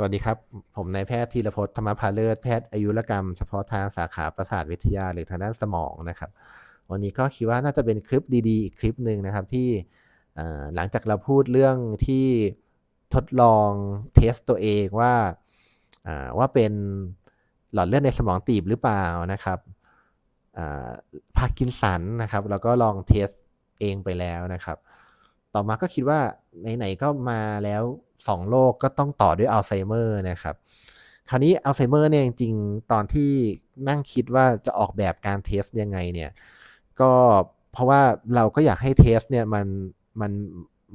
สวัสดีครับ ผมนายแพทย์ธีรพจน์ธรรมพาเลิศแพทย์อายุรกรรมเฉพาะทางสาขาประสาทวิทยาหรือทางด้านสมองนะครับ วันนี้ก็คิดว่าน่าจะเป็นคลิปดีๆ อีกคลิปหนึ่งนะครับที่หลังจากเราพูดเรื่องที่ทดลองเทสตัวเองว่าว่าเป็นหลอดเลือดในสมองตีบหรือเปล่านะครับพาร์กินสันนะครับ แล้วก็ลองเทสเองไปแล้วนะครับ ต่อมาก็คิดว่าไหนๆก็มาแล้ว สองโรคก็ต้องต่อด้วยอัลไซเมอร์นะครับ คราวนี้อัลไซเมอร์เนี่ยจริงๆตอนที่นั่งคิดว่าจะออกแบบการเทสยังไงเนี่ย ก็เพราะว่าเราก็อยากให้เทสเนี่ยมันมัน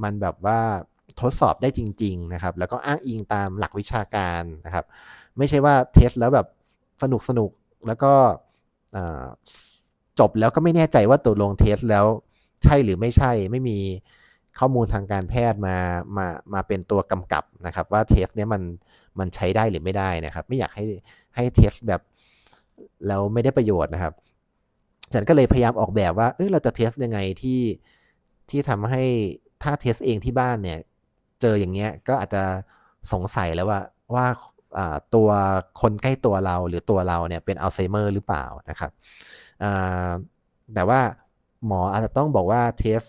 มันแบบว่าทดสอบได้จริง ๆนะครับ แล้วก็อ้างอิงตามหลักวิชาการนะครับ ไม่ใช่ว่าเทสแล้วแบบสนุกสนุกแล้วก็จบแล้วก็ไม่แน่ใจว่าตกลงเทสแล้วใช่หรือไม่ใช่ไม่มี ข้อมูลทางการแพทย์มามามาเป็นตัวกำกับนะครับ ว่าเทสเนี้ยมันมันใช้ได้หรือไม่ได้นะครับ ไม่อยากให้ให้เทสแบบแล้วไม่ได้ประโยชน์นะครับฉันก็เลยพยายามออกแบบว่าเอ้ยเราจะเทสยังไงที่ที่ทำให้ถ้าเทสเองที่บ้านเนี่ย เจออย่างเงี้ยก็อาจจะสงสัยแล้วว่าว่าตัวคนใกล้ตัวเราหรือตัวเราเนี่ยเป็นอัลไซเมอร์หรือเปล่านะครับแต่ว่าหมออาจจะต้องบอกว่าเทส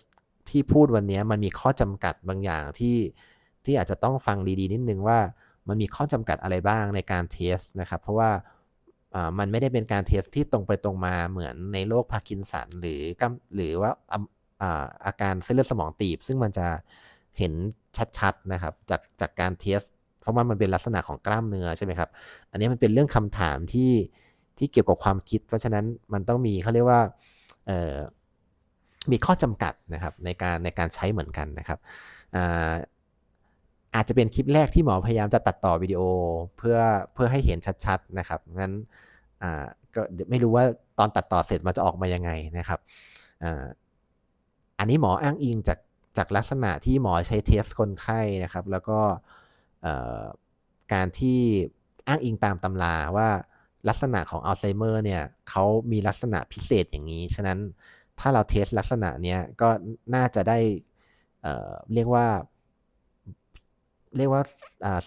ที่พูดวันนี้มันมีข้อจำกัดบางอย่างที่ที่อาจจะต้องฟังดีๆ นิดนึงว่ามันมีข้อจำกัดอะไรบ้างในการเทสนะครับ เพราะว่าอ่ามันไม่ได้เป็นการเทสที่ตรงไปตรงมาเหมือนในโรคพาร์กินสันหรือกำหรือว่าอ่าอาการเส้นเลือดสมองตีบ ซึ่งมันจะเห็นชัดๆนะครับจากจากการเทส เพราะว่ามันเป็นลักษณะของกล้ามเนื้อใช่ไหมครับ อันนี้มันเป็นเรื่องคำถามที่ที่เกี่ยวกับความคิด เพราะฉะนั้นมันต้องมีเขาเรียกว่าเอ่อ มีข้อจำกัดนะครับในการในการใช้เหมือนกันนะครับอาอาจจะเป็นคลิปแรกที่หมอพยายามจะตัดต่อวิดีโอเพื่อเพื่อให้เห็นชัดๆนะครับงั้นก็ไม่รู้ว่าตอนตัดต่อเสร็จมันจะออกมายังไงนะครับอ,อันนี้หมออ้างอิงจากจากลักษณะที่หมอใช้เทสคนไข้นะครับ แล้วก็การที่อ้างอิงตามตำราว่าลักษณะของอัลไซเมอร์เนี่ยเขามีลักษณะพิเศษอย่างนี้ ฉะนั้น ถ้าเราเทสลักษณะเนี้ยก็น่าจะได้เอ่อเรียกว่า เรียกว่า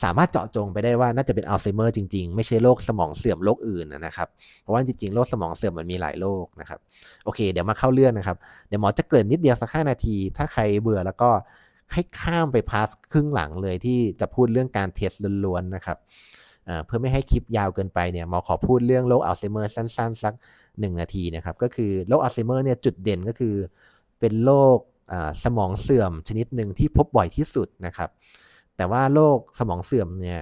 สามารถเจาะจงไปได้ว่าน่าจะเป็นอัลไซเมอร์จริงๆ ไม่ใช่โรคสมองเสื่อมโรคอื่นนะครับ เพราะว่าจริงๆโรคสมองเสื่อมมันมีหลายโรคนะครับ โอเค เดี๋ยวมาเข้าเรื่องนะครับ เดี๋ยวหมอจะเกริ่นนิดเดียวสักห้านาที ถ้าใครเบื่อแล้วก็ให้ข้ามไปพาสครึ่งหลังเลยที่จะพูดเรื่องการเทสล้วนๆนะครับเพื่อไม่ให้คลิปยาวเกินไปเนี่ยหมอขอพูดเรื่องโรคอัลไซเมอร์สั้นๆสัก หนึ่งนาทีนะครับ ก็คือโรคอัลไซเมอร์เนี่ยจุดเด่นก็คือ เป็นโรคสมองเสื่อมชนิดหนึ่งที่พบบ่อยที่สุดนะครับ แต่ว่าโรคสมองเสื่อมเนี่ย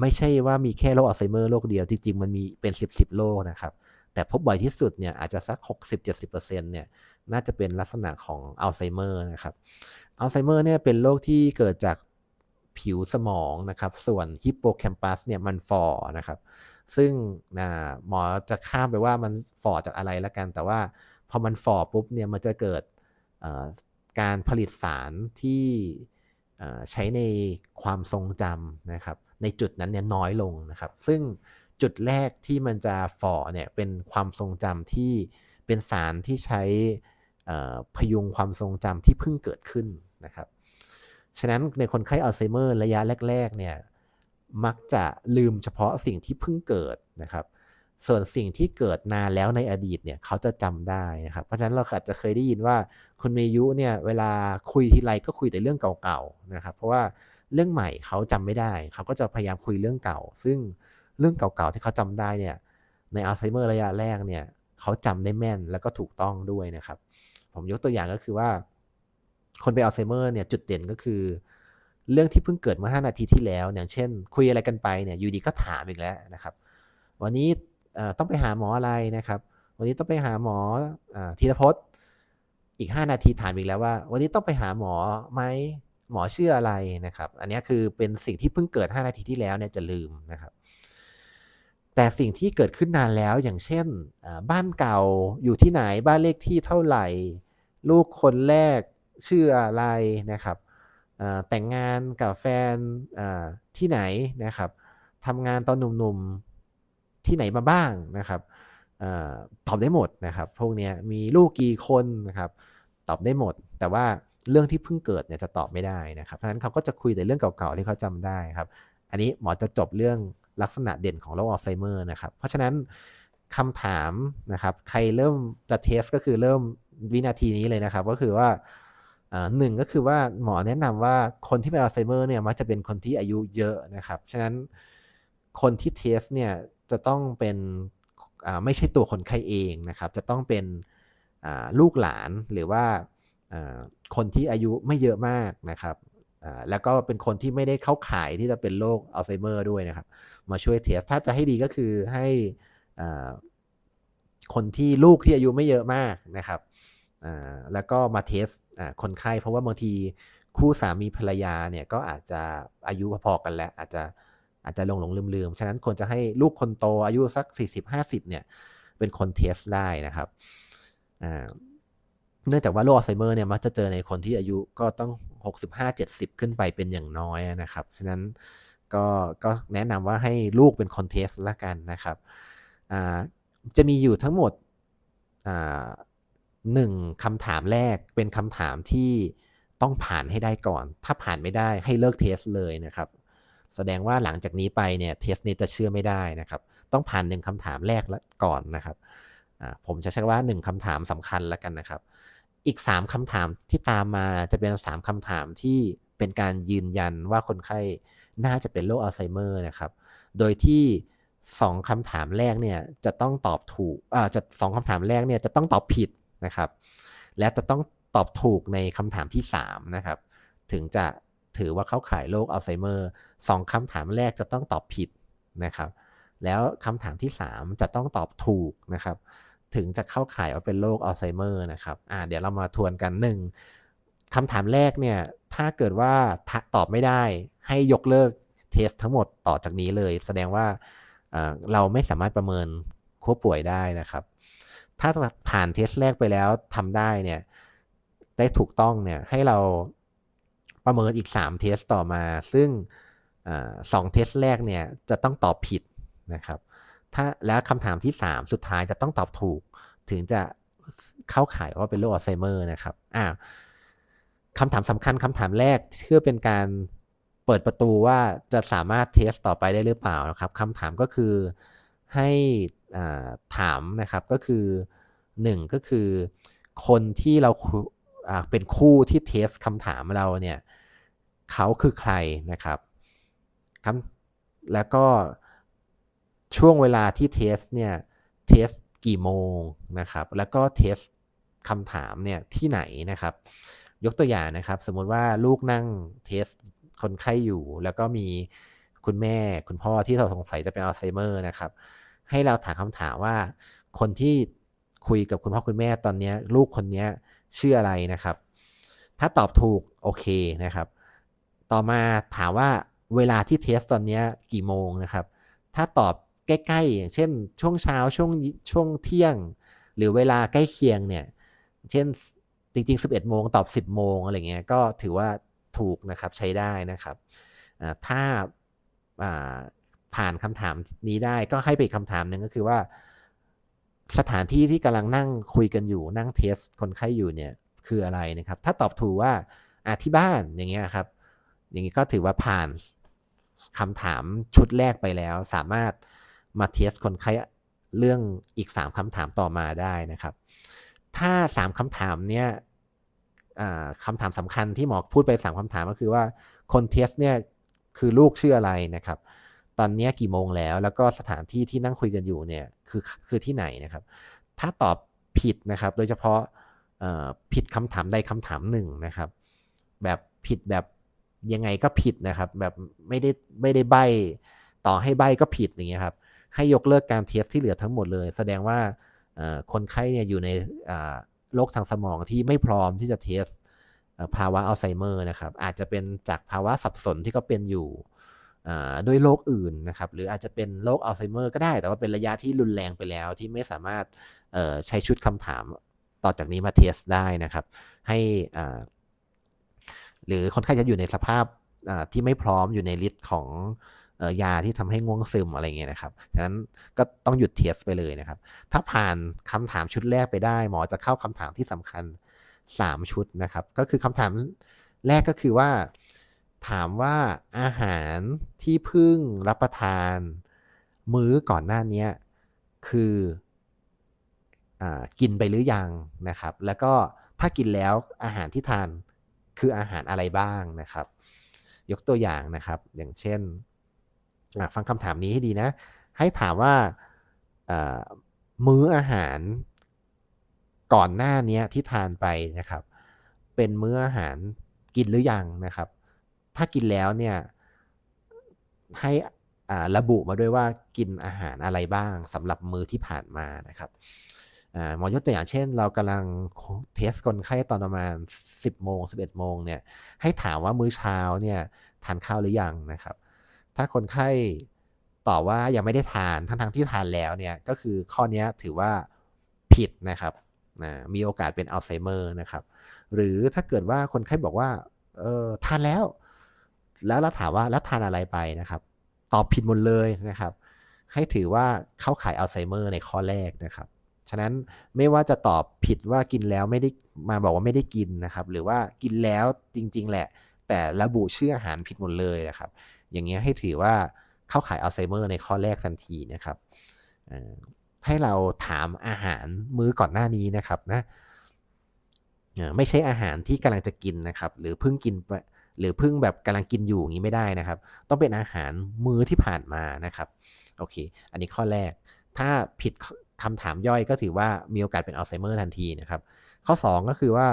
ไม่ใช่ว่ามีแค่โรคอัลไซเมอร์โรคเดียว จริงๆ มันมีเป็น 10 10โรคนะครับ แต่พบบ่อยที่สุดเนี่ยอาจจะสัก 60-70%เนี่ยน่าจะเป็นลักษณะของอัลไซเมอร์นะครับอัลไซเมอร์เนี่ยเป็นโรคที่เกิดจากผิวสมองนะครับ ส่วนฮิปโปแคมปัสเนี่ยมันฝ่อนะครับ ซึ่งหมอจะข้ามไปว่ามันฝ่อจากอะไรแล้วกัน แต่ว่าพอมันฝ่อปุ๊บเนี่ยมันจะเกิดการผลิตสารที่ใช้ในความทรงจำนะครับ ในจุดนั้นเนี่ยน้อยลงนะครับ ซึ่งจุดแรกที่มันจะฝ่อเนี่ยเป็นความทรงจำที่เป็นสารที่ใช้พยุงความทรงจำที่เพิ่งเกิดขึ้นนะครับ ฉะนั้นในคนไข้อัลไซเมอร์ระยะแรก ๆ เนี่ย มักจะลืมเฉพาะสิ่งที่เพิ่งเกิดนะครับ ส่วนสิ่งที่เกิดนานแล้วในอดีตเนี่ยเขาจะจำได้นะครับ เพราะฉะนั้นเราอาจจะเคยได้ยินว่าคุณเมยุเนี่ยเวลาคุยทีไรก็คุยแต่เรื่องเก่าๆนะครับ เพราะว่าเรื่องใหม่เขาจำไม่ได้ เขาก็จะพยายามคุยเรื่องเก่า ซึ่งเรื่องเก่าๆที่เขาจำได้เนี่ยในอัลไซเมอร์ระยะแรกเนี่ยเขาจำได้แม่นแล้วก็ถูกต้องด้วยนะครับ ผมยกตัวอย่างก็คือว่า คนเป็นอัลไซเมอร์เนี่ยจุดเด่นก็คือ เรื่องที่เพิ่งเกิดเมื่อ 5 นาทีที่แล้ว อย่างเช่น คุยอะไรกันไปเนี่ยอยู่ดีก็ถามอีกแล้วนะครับ วันนี้ต้องไปหาหมออะไรนะครับ วันนี้ต้องไปหาหมอธีรพจน์ อีก 5 นาทีถามอีกแล้วว่า วันนี้ต้องไปหาหมอไหมหมอชื่ออะไรนะครับ อันนี้คือเป็นสิ่งที่เพิ่งเกิด 5 นาทีที่แล้วเนี่ยจะลืมนะครับ แต่สิ่งที่เกิดขึ้นนานแล้วอย่างเช่น บ้านเก่าอยู่ที่ไหนบ้านเลขที่เท่าไหร่ ลูกคนแรกชื่ออะไรนะครับ แต่งงานกับแฟนที่ไหนนะครับทำงานตอนหนุ่มๆที่ไหนมาบ้างนะครับตอบได้หมดนะครับ พวกนี้มีลูกกี่คนนะครับ ตอบได้หมด แต่ว่าเรื่องที่เพิ่งเกิดเนี่ยจะตอบไม่ได้นะครับ เพราะฉะนั้นเขาก็จะคุยแต่เรื่องเก่าๆที่เขาจำได้ครับ อันนี้หมอจะจบเรื่องลักษณะเด่นของโรคอัลไซเมอร์นะครับ เพราะฉะนั้นคำถามนะครับ ใครเริ่มจะเทสก็คือเริ่มวินาทีนี้เลยนะครับ ก็คือว่า หนึ่งก็คือว่าหมอแนะนำว่าคนที่เป็นอัลไซเมอร์เนี่ยมักจะเป็นคนที่อายุเยอะนะครับ ฉะนั้นคนที่เทสเนี่ยจะต้องเป็นไม่ใช่ตัวคนไข้เองนะครับ จะต้องเป็นลูกหลานหรือว่าคนที่อายุไม่เยอะมากนะครับแล้วก็เป็นคนที่ไม่ได้เข้าข่ายที่จะเป็นโรคอัลไซเมอร์ด้วยนะครับ มาช่วยเทสถ้าจะให้ดีก็คือให้คนที่ลูกที่อายุไม่เยอะมากนะครับแล้วก็มาเทส คนไข้เพราะว่าบางทีคู่สามีภรรยาเนี่ยก็อาจจะอายุพอๆกันแล้ว อาจจะอาจจะหลงหลงลืมลืมฉะนั้นควรจะให้ลูกคนโตอายุสัก 40-50 เนี่ย เป็นคนเทสได้นะครับเนื่องจากว่าโรคอัลไซเมอร์เนี่ยมักจะเจอในคนที่อายุก็ต้อง 65-70 ขึ้นไปเป็นอย่างน้อยนะครับ ฉะนั้นก็ก็แนะนำว่าให้ลูกเป็นคนเทสละกันนะครับจะมีอยู่ทั้งหมด หนึ่งคำถามแรกเป็นคำถามที่ต้องผ่านให้ได้ก่อน ถ้าผ่านไม่ได้ให้เลิกเทสเลยนะครับ แสดงว่าหลังจากนี้ไปเนี่ยเทสนี้จะเชื่อไม่ได้นะครับ ต้องผ่านหนึ่งคำถามแรกแล้วก่อนนะครับ ผมจะใช้ว่าหนึ่งคำถามสำคัญแล้วกันนะครับ อีก3คำถามที่ตามมาจะเป็น3คำถามที่เป็นการยืนยันว่าคนไข้น่าจะเป็นโรคอัลไซเมอร์นะครับ โดยที่2คำถามแรกเนี่ยจะต้องตอบถูกอ่าจะสองคำถามแรกเนี่ยจะต้องตอบผิด นะครับ และจะต้องตอบถูกในคำถามที่ 3 นะครับ ถึงจะถือว่าเข้าข่ายโรคอัลไซเมอร์สองคำถามแรกจะต้องตอบผิดนะครับ แล้วคำถามที่ 3 จะต้องตอบถูกนะครับ ถึงจะเข้าข่ายว่าเป็นโรคอัลไซเมอร์นะครับอ่าเดี๋ยวเรามาทวนกันหนึ่งคำถามแรกเนี่ย ถ้าเกิดว่าตอบไม่ได้ให้ยกเลิกเทสทั้งหมดต่อจากนี้เลย แสดงว่าเราไม่สามารถประเมินผู้ป่วยได้นะครับ ถ้าผ่านเทสแรกไปแล้วทำได้เนี่ย ได้ถูกต้องเนี่ย ให้เราประเมินอีก 3 เทสต่อมา ซึ่งสองเทสแรกเนี่ยจะต้องตอบผิดนะครับ ถ้าแล้วคำถามที่ 3 สุดท้ายจะต้องตอบถูก ถึงจะเข้าข่ายว่าเป็นโรคอัลไซเมอร์นะครับอ่าคำถามสำคัญคำถามแรกเพื่อเป็นการเปิดประตูว่าจะสามารถเทสต่อไปได้หรือเปล่านะครับคำถามก็คือให้ ถามนะครับก็คือ 1 ก็คือคนที่เราเป็นคู่ที่เทสคำถามเราเนี่ยเขาคือใครนะครับคำแล้วก็ช่วงเวลาที่เทสเนี่ยเทสกี่โมงนะครับ แล้วก็เทสคำถามเนี่ยที่ไหนนะครับ ยกตัวอย่างนะครับ สมมติว่าลูกนั่งเทสคนไข้อยู่ แล้วก็มีคุณแม่คุณพ่อที่เราสงสัยจะเป็นอัลไซเมอร์นะครับ ให้เราถามคำถามว่า คนที่คุยกับคุณพ่อคุณแม่ตอนนี้ลูกคนนี้ชื่ออะไรนะครับ ถ้าตอบถูกโอเคนะครับ ต่อมาถามว่าเวลาที่เทสตอนนี้กี่โมงนะครับ ถ้าตอบใกล้ๆอย่างเช่น ช่วงเช้าช่วงช่วงเที่ยง หรือเวลาใกล้เคียงเนี่ยเช่นจริงๆ 11 โมงตอบ 10 โมงอะไรเงี้ยก็ถือว่าถูกนะครับใช้ได้นะครับถ้า ผ่านคำถามนี้ได้ก็ให้ไปคำถามหนึ่งก็คือว่า สถานที่ที่กำลังนั่งคุยกันอยู่นั่งเทสคนไข้อยู่เนี่ยคืออะไรนะครับ ถ้าตอบถูกว่าอาที่บ้านอย่างเงี้ยครับ อย่างนี้ก็ถือว่าผ่านคำถามชุดแรกไปแล้ว สามารถมาเทสคนไข้เรื่องอีก3คำถามต่อมาได้นะครับ ถ้า3คำถามเนี้ยคำถามสำคัญที่หมอพูดไป3คำถามก็คือว่าคนเทสเนี่ยคือลูกชื่ออะไรนะครับ อนนี้กี่โมงแล้ว แล้วก็สถานที่ที่นั่งคุยกันอยู่เนี่ยคือคือที่ไหนนะครับ ถ้าตอบผิดนะครับ โดยเฉพาะผิดคำถามใดคำถามหนึ่งนะครับ แบบผิดแบบยังไงก็ผิดนะครับ แบบไม่ได้ไม่ได้ใบต่อให้ใบก็ผิดอย่างเงี้ยครับ ให้ยกเลิกการเทสที่เหลือทั้งหมดเลย แสดงว่าคนไข้เนี่ยอยู่ในโรคทางสมองที่ไม่พร้อมที่จะเทสภาวะอัลไซเมอร์นะครับ อาจจะเป็นจากภาวะสับสนที่เขาเป็นอยู่ ด้วยโรคอื่นนะครับ หรืออาจจะเป็นโรคอัลไซเมอร์ก็ได้ แต่ว่าเป็นระยะที่รุนแรงไปแล้ว ที่ไม่สามารถใช้ชุดคำถามต่อจากนี้มาเทสได้นะครับ ให้หรือคนไข้จะอยู่ในสภาพที่ไม่พร้อมอยู่ในลิสต์ของยาที่ทำให้ง่วงซึมอะไรเงี้ยนะครับฉะนั้นก็ต้องหยุดเทสไปเลยนะครับ ถ้าผ่านคำถามชุดแรกไปได้ หมอจะเข้าคำถามที่สำคัญ 3 ชุดนะครับ ก็คือคำถามแรกก็คือว่า ถามว่าอาหารที่เพิ่งรับประทาน มื้อก่อนหน้านี้คืออกินไปหรือยังนะครับ แล้วก็ถ้ากินแล้วอาหารที่ทานคืออาหารอะไรบ้างนะครับ ยกตัวอย่างนะครับ อย่างเช่นฟังคำถามนี้ให้ดีนะ ให้ถามว่ามื้ออาหารก่อนหน้านี้ที่ทานไปนะครับ เป็นมื้ออาหารกินหรือยังนะครับ ถ้ากินแล้วเนี่ยให้ระบุมาด้วยว่ากินอาหารอะไรบ้างสำหรับมือที่ผ่านมานะครับหมอยกตัวอย่างเช่น เรากำลังเทสคนไข้ตอนประมาณ 10โมง11โมงเนี่ยให้ถามว่ามื้อเช้าเนี่ยทานข้าวหรือยังนะครับ ถ้าคนไข้ตอบว่ายังไม่ได้ทานทั้งๆที่ทานแล้วเนี่ยก็คือข้อนี้ถือว่าผิดนะครับนะมีโอกาสเป็นอัลไซเมอร์นะครับ หรือถ้าเกิดว่าคนไข้บอกว่าเออทานแล้ว แล้วเราถามว่าแล้วทานอะไรไปนะครับ ตอบผิดหมดเลยนะครับ ให้ถือว่าเข้าข่ายอัลไซเมอร์ในข้อแรกนะครับ ฉะนั้นไม่ว่าจะตอบผิดว่ากินแล้วไม่ได้มาบอกว่าไม่ได้กินนะครับ หรือว่ากินแล้วจริง ๆ แหละ แต่ระบุชื่ออาหารผิดหมดเลยนะครับ อย่างเงี้ยให้ถือว่าเข้าข่ายอัลไซเมอร์ในข้อแรกทันทีนะครับให้เราถามอาหารมื้อก่อนหน้านี้นะครับนะไม่ใช่อาหารที่กำลังจะกินนะครับ หรือเพิ่งกิน หรือเพิ่งแบบกำลังกินอยู่อย่างนี้ไม่ได้นะครับ ต้องเป็นอาหารมื้อที่ผ่านมานะครับโอเค อันนี้ข้อแรก ถ้าผิดคำถามย่อยก็ถือว่ามีโอกาสเป็นอัลไซเมอร์ทันทีนะครับ ข้อ 2 ก็คือว่า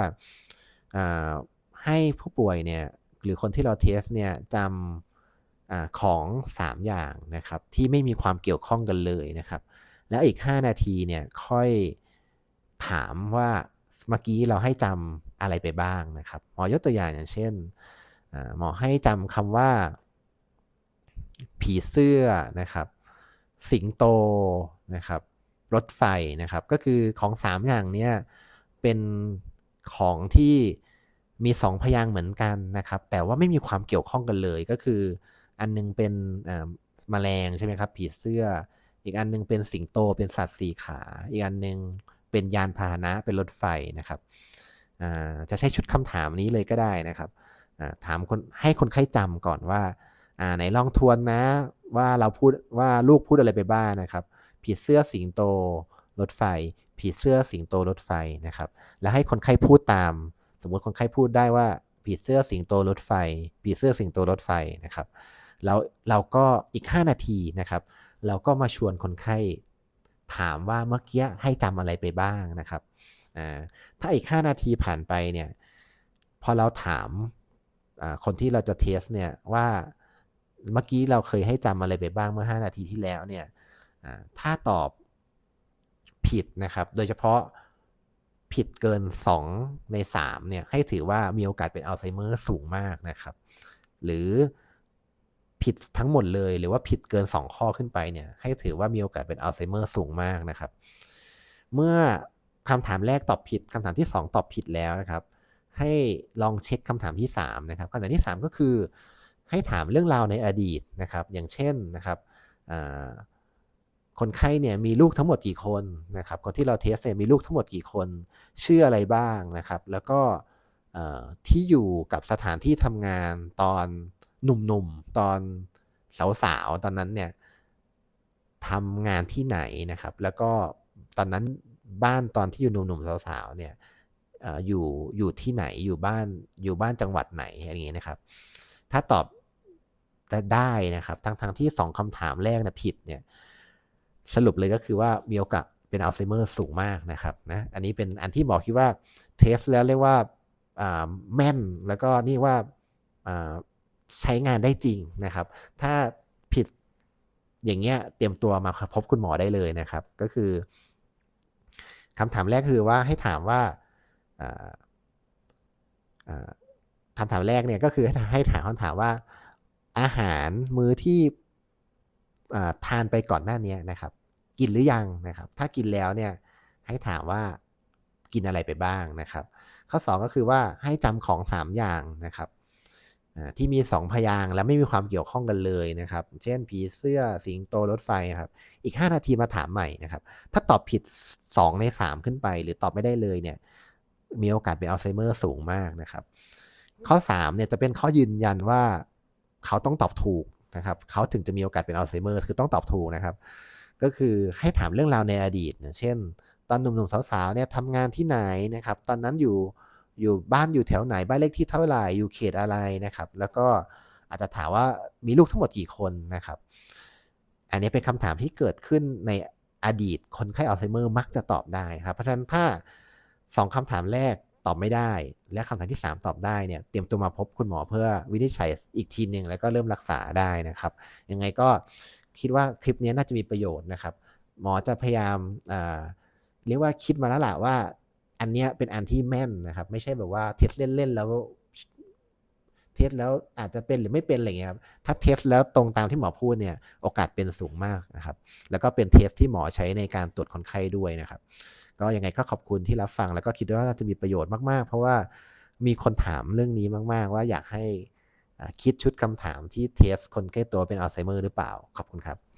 ให้ผู้ป่วยเนี่ยหรือคนที่เราเทสเนี่ยจำอของ 3 อย่างนะครับที่ไม่มีความเกี่ยวข้องกันเลยนะครับ แล้วอีก 5 นาทีเนี่ยค่อยถามว่าเมื่อกี้เราให้จำอะไรไปบ้างนะครับหมอยกตัวอย่างอย่างเช่น หมอให้จำคำว่า ผีเสื้อนะครับ สิงโตนะครับ รถไฟนะครับ ก็คือของ3อย่างเนี้ยเป็นของที่มี2พยางเหมือนกันนะครับ แต่ว่าไม่มีความเกี่ยวข้องกันเลย ก็คือ อันนึงเป็นมแมลงใช่ไหมครับ ผีเสื้อ อีกอันนึงเป็นสิงโต เป็นสัตว์สี่ขา อีกอันนึงเป็นยานพาหนะ เป็นรถไฟนะครับจะใช้ชุดคำถามนี้เลยก็ได้นะครับ ถามคนให้คนไข้จำก่อนว่าไหนลองทวนนะว่าเราพูดว่าลูกพูดอะไรไปบ้างนะครับ ผีเสื้อสิงโตรถไฟ ผีเสื้อสิงโตรถไฟนะครับ แล้วให้คนไข้พูดตาม สมมติคนไข้พูดได้ว่าผีเสื้อสิงโตรถไฟ ผีเสื้อสิงโตรถไฟนะครับแล้วเราก็อีก 5 นาทีนะครับ เราก็มาชวนคนไข้ถามว่าเมื่อกี้ให้จำอะไรไปบ้างนะครับถ้าอีก 5 นาทีผ่านไปเนี่ยพอเราถาม คนที่เราจะเทสเนี่ยว่าเมื่อกี้เราเคยให้จำอะไรไปบ้างเมื่อ 5 นาทีที่แล้วเนี่ยถ้าตอบผิดนะครับ โดยเฉพาะผิดเกิน 2 ใน 3 เนี่ย ให้ถือว่ามีโอกาสเป็นอัลไซเมอร์สูงมากนะครับ หรือผิดทั้งหมดเลยหรือว่าผิดเกิน 2 ข้อขึ้นไปเนี่ย ให้ถือว่ามีโอกาสเป็นอัลไซเมอร์สูงมากนะครับ เมื่อคำถามแรกตอบผิดคำถามที่ 2 ตอบผิดแล้วนะครับ ให้ลองเช็คคำถามที่ 3 นะครับคำถามที่ 3 ก็คือ ให้ถามเรื่องราวในอดีตนะครับ อย่างเช่นนะครับคนไข้เนี่ยมีลูกทั้งหมดกี่คนนะครับคนที่เราเทสเนี่ยมีลูกทั้งหมดกี่คนชื่ออะไรบ้างนะครับ แล้วก็ที่อยู่กับสถานที่ทำงานตอนหนุ่มๆ ตอนสาวๆ ตอนนั้นเนี่ยทำงานที่ไหนนะครับ แล้วก็ตอนนั้นบ้านตอนที่อยู่หนุ่มๆ สาวๆ เนี่ย อยู่อยู่ที่ไหนอยู่บ้านอยู่บ้านจังหวัดไหนอะไรอย่างเงี้ยนะครับ ถ้าตอบได้นะครับทั้งทั้งที่สองคำถามแรกนะผิดเนี่ยสรุปเลยก็คือว่ามีโอกาสเป็นอัลไซเมอร์สูงมากนะครับนะอันนี้เป็นอันที่บอคิดว่าเทสแล้วเรียกว่าแม่นแล้วก็นี่ว่าใช้งานได้จริงนะครับ ถ้าผิดอย่างเงี้ยเตรียมตัวมาพบคุณหมอได้เลยนะครับ ก็คือคำถามแรกคือว่าให้ถามว่า คำถามแรกเนี่ยก็คือให้ถามคำถามว่าอาหารมื้อที่ทานไปก่อนหน้านี้นะครับ กินหรือยังนะครับ ถ้ากินแล้วเนี่ยให้ถามว่ากินอะไรไปบ้างนะครับ ข้อ 2 ก็คือว่าให้จำของ 3 อย่างนะครับที่มี 2 พยางและไม่มีความเกี่ยวข้องกันเลยนะครับ เช่นผีเสื้อสิงโตรถไฟครับอีก 5 นาทีมาถามใหม่นะครับ ถ้าตอบผิด 2 ใน 3 ขึ้นไป หรือตอบไม่ได้เลยเนี่ย มีโอกาสเป็นอัลไซเมอร์สูงมากนะครับ ข้อ3เนี่ยจะเป็นข้อยืนยันว่าเขาต้องตอบถูกนะครับเขาถึงจะมีโอกาสเป็นอัลไซเมอร์คือต้องตอบถูกนะครับ ก็คือให้ถามเรื่องราวในอดีตเช่น ตอนหนุ่มๆสาวๆเนี่ยทำงานที่ไหนนะครับ ตอนนั้นอยู่อยู่บ้านอยู่แถวไหนบ้านเลขที่เท่าไหร่อยู่เขตอะไรนะครับ แล้วก็อาจจะถามว่ามีลูกทั้งหมดกี่คนนะครับ อันนี้เป็นคำถามที่เกิดขึ้นในอดีตคนไข้อัลไซเมอร์มักจะตอบได้ครับ เพราะฉะนั้นถ้า สองคำถามแรกตอบไม่ได้ และคำถามที่ 3 ตอบได้เนี่ยเตรียมตัวมาพบคุณหมอเพื่อวินิจฉัยอีกทีหนึ่งแล้วก็เริ่มรักษาได้นะครับยังไงก็คิดว่าคลิปนี้น่าจะมีประโยชน์นะครับ หมอจะพยายามเรียกว่าคิดมาแล้วแหละว่า อันเนี้ยเป็นอันที่แม่นนะครับ ไม่ใช่แบบว่าเทสเล่นๆแล้วเทสแล้วอาจจะเป็นหรือไม่เป็นอะไรเงี้ยครับถ้าเทสแล้วตรงตามที่หมอพูดเนี่ยโอกาสเป็นสูงมากนะครับ แล้วก็เป็นเทสที่หมอใช้ในการตรวจคนไข้ด้วยนะครับ ก็ยังไงก็ขอบคุณที่รับฟัง แล้วก็คิดว่าน่าจะมีประโยชน์มากๆ เพราะว่ามีคนถามเรื่องนี้มาก ๆ ว่าอยากให้คิดชุดคำถามที่เทสคนใกล้ตัวเป็นอัลไซเมอร์หรือเปล่า ขอบคุณครับ